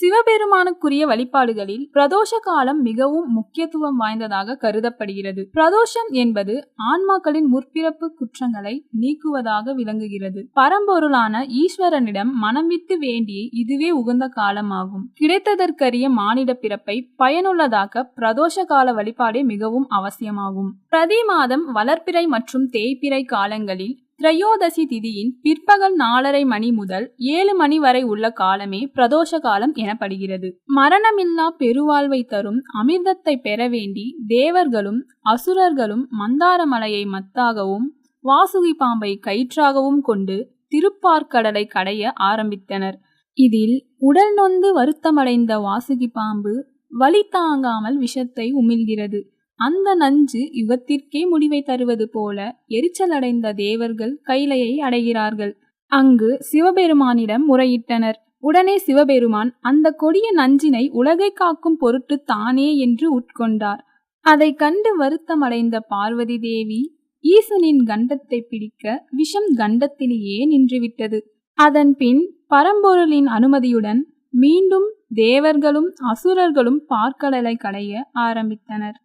சிவபெருமானுக்குரிய வழிபாடுகளில் பிரதோஷ காலம் மிகவும் முக்கியத்துவம் வாய்ந்ததாக கருதப்படுகிறது. பிரதோஷம் என்பது ஆன்மாக்களின் முற்பிறப்பு குற்றங்களை நீக்குவதாக விளங்குகிறது. பரம்பொருளான ஈஸ்வரனிடம் மனம் விட்டு வேண்டிய இதுவே உகந்த காலமாகும். கிடைத்ததற்கரிய மானிட பிறப்பை பயனுள்ளதாக்க பிரதோஷ கால வழிபாடே மிகவும் அவசியமாகும். பிரதி மாதம் வளர்ப்பிறை மற்றும் தேய்பிறை காலங்களில் திரையோதசி திதியின் பிற்பகல் நாலரை மணி முதல் ஏழு மணி வரை உள்ள காலமே பிரதோஷ காலம் எனப்படுகிறது. மரணமில்லா பெருவாழ்வை தரும் அமிர்தத்தை பெற வேண்டி தேவர்களும் அசுரர்களும் மந்தார மலையை மத்தாகவும் வாசுகி பாம்பை கயிற்றாகவும் கொண்டு திருப்பார்க்கடலை கடைய ஆரம்பித்தனர். இதில் உடல் நொந்து வருத்தமடைந்த வாசுகி பாம்பு வலி தாங்காமல் விஷத்தை உமிழ்கிறது. அந்த நஞ்சு யுகத்திற்கே முடிவை தருவது போல எரிச்சலடைந்த தேவர்கள் கைலையை அடைகிறார்கள். அங்கு சிவபெருமானிடம் முறையிட்டனர். உடனே சிவபெருமான் அந்த கொடிய நஞ்சினை உலகை காக்கும் பொருட்டு தானே என்று உட்கொண்டார். அதை கண்டு வருத்தமடைந்த பார்வதி தேவி ஈசனின் கண்டத்தை பிடிக்க விஷம் கண்டத்திலேயே நின்றுவிட்டது. அதன் பின் பரம்பொருளின் அனுமதியுடன் மீண்டும் தேவர்களும் அசுரர்களும் பார்க்கடலை கடைய ஆரம்பித்தனர்.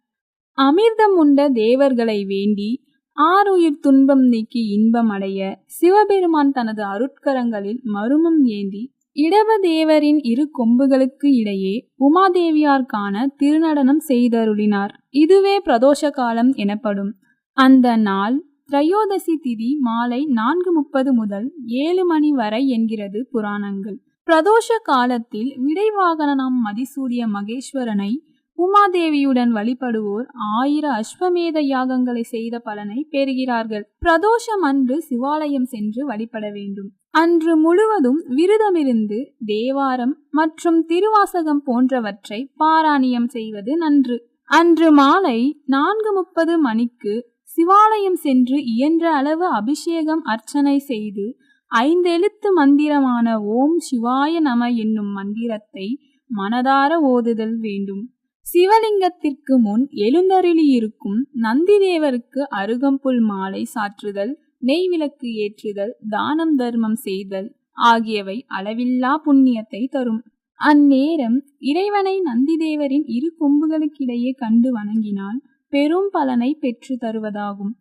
அமிர்தம் உண்ட தேவர்களை வேண்டி ஆறுயிர் துன்பம் நீக்கி இன்பம் அடைய சிவபெருமான் தனது அருட்கரங்களில் மருமம் ஏந்தி இடவதேவரின் இரு கொம்புகளுக்கு இடையே உமாதேவியார் காண திருநடனம் செய்தருளினார். இதுவே பிரதோஷ காலம் எனப்படும். அந்த நாள் திரையோதசி திதி மாலை நான்கு முப்பது முதல் ஏழு மணி வரை என்கிறது புராணங்கள். பிரதோஷ காலத்தில் விடைவாகனம் மதிசூடிய மகேஸ்வரனை உமாதேவியுடன் வழிபடுவோர் ஆயிர அஸ்வமேத யாகங்களை செய்த பலனை பெறுகிறார்கள். பிரதோஷம் அன்று சிவாலயம் சென்று வழிபட வேண்டும். அன்று முழுவதும் விரதமிருந்து தேவாரம் மற்றும் திருவாசகம் போன்றவற்றை பாராணியம் செய்வது நன்று. அன்று மாலை நான்கு முப்பது மணிக்கு சிவாலயம் சென்று இயன்ற அளவு அபிஷேகம் அர்ச்சனை செய்து ஐந்தெழுத்து மந்திரமான ஓம் சிவாய நம என்னும் மந்திரத்தை மனதார ஓதுதல் வேண்டும். சிவலிங்கத்திற்கு முன் எழுந்தருளியிருக்கும் நந்திதேவருக்கு அருகம்புல் மாலை சாற்றுதல் நெய் விளக்கு ஏற்றுதல் தானம் தர்மம் செய்தல் ஆகியவை அளவில்லா புண்ணியத்தை தரும். அந்நேரம் இறைவனை நந்திதேவரின் இரு கொம்புகளுக்கிடையே கண்டு வணங்கினால் பெரும் பலனை பெற்று தருவதாகும்.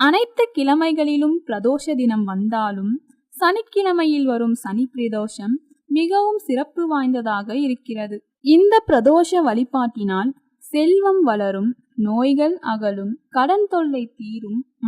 அனைத்து கிழமைகளிலும் பிரதோஷ தினம் வந்தாலும் சனிக்கிழமையில் வரும் சனி பிரதோஷம் மிகவும் சிறப்பு வாய்ந்ததாக இருக்கிறது. இந்த பிரதோஷ வழிபாட்டினால் செல்வம் வளரும் நோய்கள் அகலும் கடன் தொல்லை தீரும்